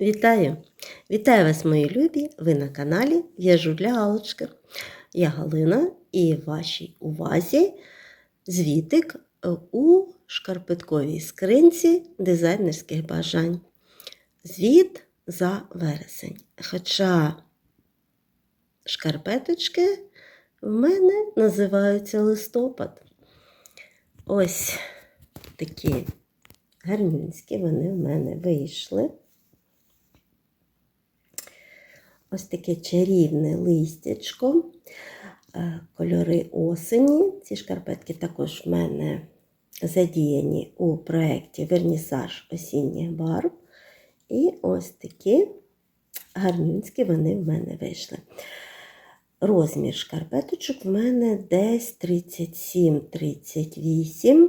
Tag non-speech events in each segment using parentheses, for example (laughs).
Вітаю! Вітаю вас, мої любі! Ви на каналі В'яжу для Галочки. Я Галина і в вашій увазі звітик е, у шкарпетковій скринці дизайнерських бажань. Звіт за вересень. Хоча шкарпеточки в мене називаються листопад. Ось такі гарнюнські вони в мене вийшли. Ось таке чарівне листячко, е, кольори осені. Ці шкарпетки також в мене задіяні у проєкті Вернісаж осінніх барв. І ось такі гарнюнські вони в мене вийшли. Розмір шкарпеточок в мене десь 37-38.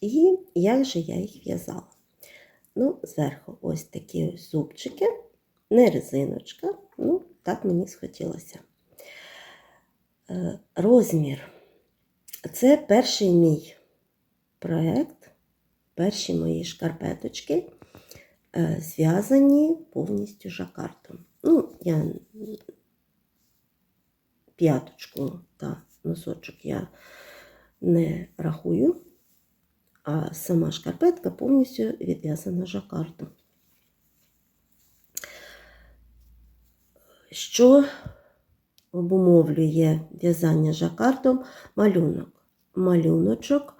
І як же я їх в'язала? Ну, зверху ось такі зубчики не резиночка, ну, так мені схотілося. Е, Розмір. Це перший мій проєкт, перші мої шкарпеточки, е, зв'язані повністю жакартом. Ну, я п'яточку та носочок я не рахую, а сама шкарпетка повністю відв'язана жакартом. Що обумовлює в'язання жакардом малюнок. Малюночок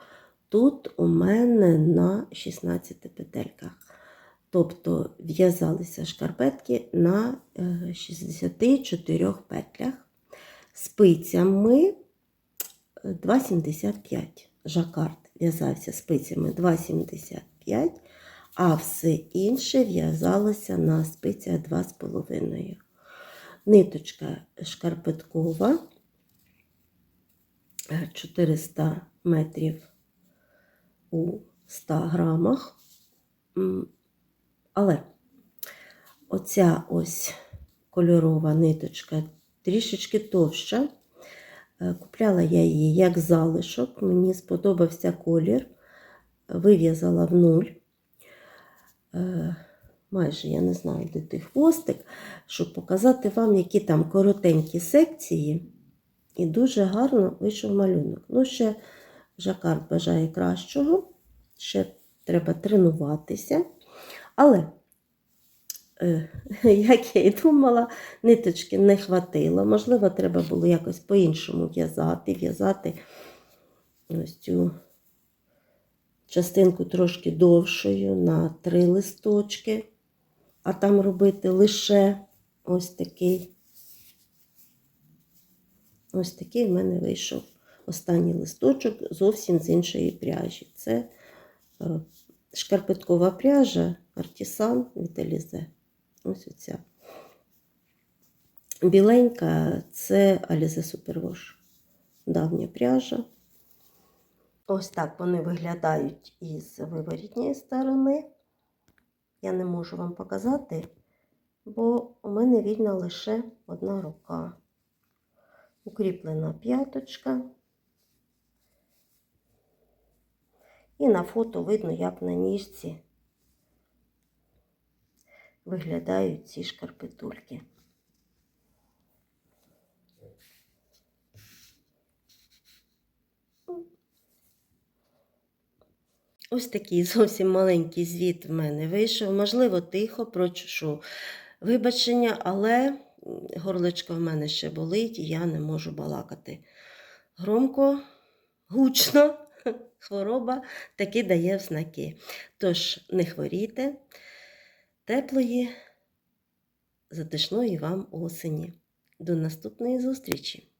тут у мене на 16 петельках. Тобто в'язалися шкарпетки на 64 петлях. Спицями 2,75. Жакард в'язався спицями 2,75, а все інше в'язалося на спицях 2,5 ниточка шкарпеткова 400 метрів у 100 грамах. Але оця ось кольорова ниточка трішечки товща. Е, купляла я її як залишок, мені сподобався колір, вив'язала в нуль. Майже, я не знаю, де той хвостик, щоб показати вам, які там коротенькі секції, і дуже гарно вийшов малюнок. Ну, ще жакард бажає кращого, ще треба тренуватися. Але, е, (laughs) як я і думала, ниточки не хватило. Можливо, треба було якось по-іншому в'язати, в'язати ось цю частинку трошки довшою на три листочки а там робити лише ось такий. Ось такий в мене вийшов останній листочок зовсім з іншої пряжі. Це е, шкарпеткова пряжа Артісан від Елізе. Ось оця. Біленька це Алізе Супервош. Давня пряжа. Ось так вони виглядають із виворітньої сторони я не можу вам показати, бо у мене вільна лише одна рука. Укріплена п'яточка. І на фото видно, як на ніжці виглядають ці шкарпетульки. Ось такий (laughs) зовсім маленький звіт в мене вийшов. Можливо, тихо прочушу вибачення, але горлечко в мене ще болить, і я не можу балакати. Громко, гучно, (laughs) хвороба таки дає знаки. Тож, не хворійте, теплої, затишної вам осені. До наступної зустрічі!